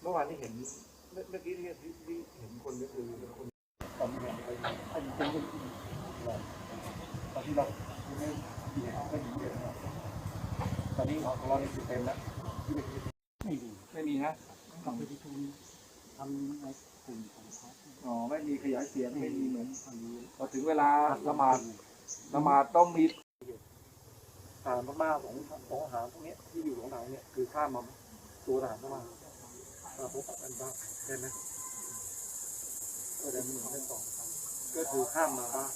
เมื่อวานที่เห็นเมื่อเมื่อกี้ที่ที่เห็นคนก็คือคนตอนนี้เห็นไปไอ้จริงๆตอนที่เราไม่ดีเขาก็ดีเลยนะตอนนี้ของเราเนี่ยคือเต็มแล้วไม่ดีไม่มีนะต้องไปที่ทุนทำในกลุ่มของเขาอ๋อไม่มีขยายเสียงไม่มีเหมือนพอถึงเวลาละหมาดละหมาดต้องมี ทหารพม่าของของทหารพวกนี้ที่อยู่ของเราเนี่ยคือข้ามมาตัวทหารพม่ามาพบกันบ้างใช่ไหมก็จะมีเรื่องต่อก็คือข้ามมาบ้าง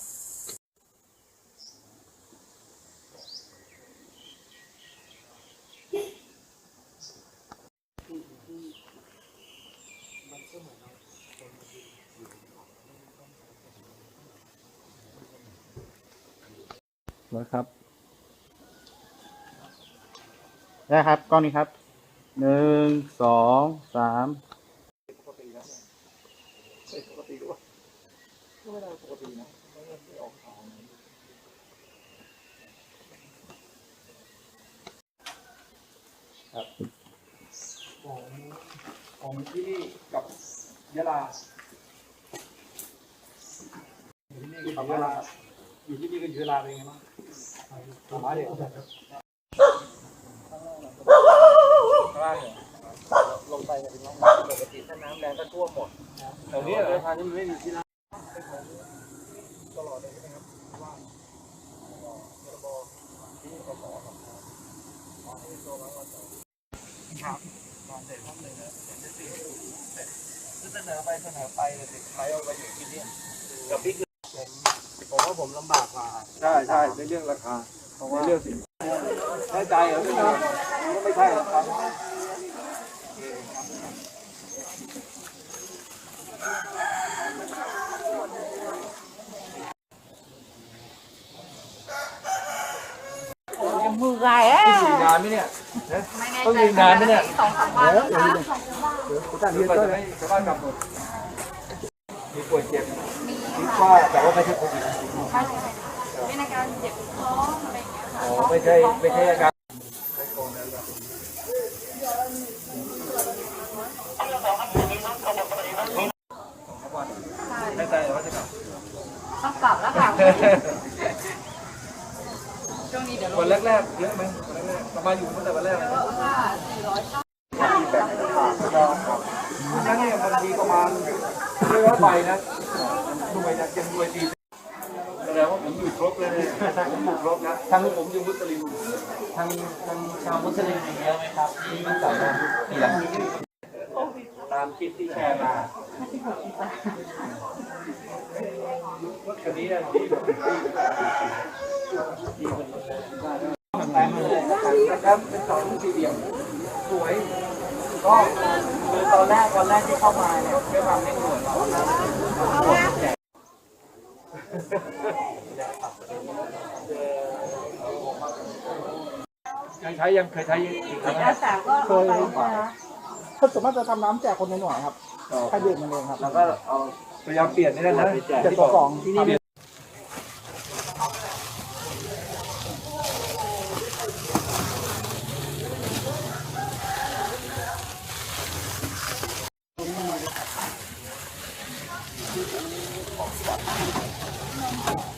นะครับ ได้ครับกล้องนี้ครับหนึ่งสองสามปกติแล้วเนี่ยปกติด้วยก็ไม่ได้ปกตินะไม่ได้ออกข่าวนะครับของของที่นี่กับยะลาอยู่ที่นี่ก็อยู่ยะลาอยู่ที่นี่ก็อยู่ยะลาเป็นไงบ้างสบายเลย ข้างล่างเหรอลงไปเนี่ยเป็นน้องปกติถ้าน้ำแรงก็ท่วมหมดแถวนี้เรือพานนี่มันไม่มีที่น้ำตลอดเลยใช่ไหมครับว่าพรบที่กรับที่ตัวร้อยวันครับตอนเสร็จห้องหนึ่งเนี่ยเสร็จสี่เสร็จเสนอไปเสนอไปเด็กใครเอาไปอยู่ที่นี่กับบิ๊กผมผมว่าผมลำบากกว่าใช่ใช่ในเรื่องราคาเพราะว่าเรื่องสินใช้ใจเหรอไม่ใช่ก็ไม่ใช่หรอกครับ ไงเอ้ยต้องอยู่นานไหมเนี่ยไม่แน่ต้องใจยืนนานไหมเนี่ยสองสามวันแล้วนะหรือว่าจะให้ชาวบ้านกลับหมดมีป่วยเจ็บคิดว่าแต่ว่าไม่ใช่โควิดไม่ใช่เป็นอาการเจ็บท้องอะไรอย่างเงี้ยค่ะอ๋อไม่ใช่ไม่ใช่อาการไม่ใจว่าจะกลับต้องกลับแล้วค่ะ ช่วงนี้เดี๋ยวลวันงแรกๆเยอะไหมวันแรกๆประมาณอยู่ตั้งแต่วันแรกเลยเยอะค่ะสี่ร้อยเก้าคุณยังเนี่ยมันมีประมาณไม่ร้อยใบนะดูไปนะยังรวยดีแสดงว่าผมอยู่ครบเลยเนี่ยผมอยู่ครบนะทั้งผมอยู่มุสลิมทางทางชาวมุสลิมเยอะไหมครับที่มาจากที่หลังนี้ตามคลิปที่แชร์มาว่าคันนี้นะที่ แบบนะครับเป็นสองสี่เหลี่ยมสวย ก็คือตอนแรกวันแรกที่เข้ามาเนี่ยด้วยความเร่งด่วนเรานะยังใช้ยังเคยใช้อีกครั้งไหมสาวก็เคยเขาสามารถจะทำน้ำแจกคนในหน่วยครับให้ดื่มมันเองครับแล้วก็เอาพยายามเปลี่ยนนี่นะนะ เจ็ดกระป๋องที่นี่ Thank you.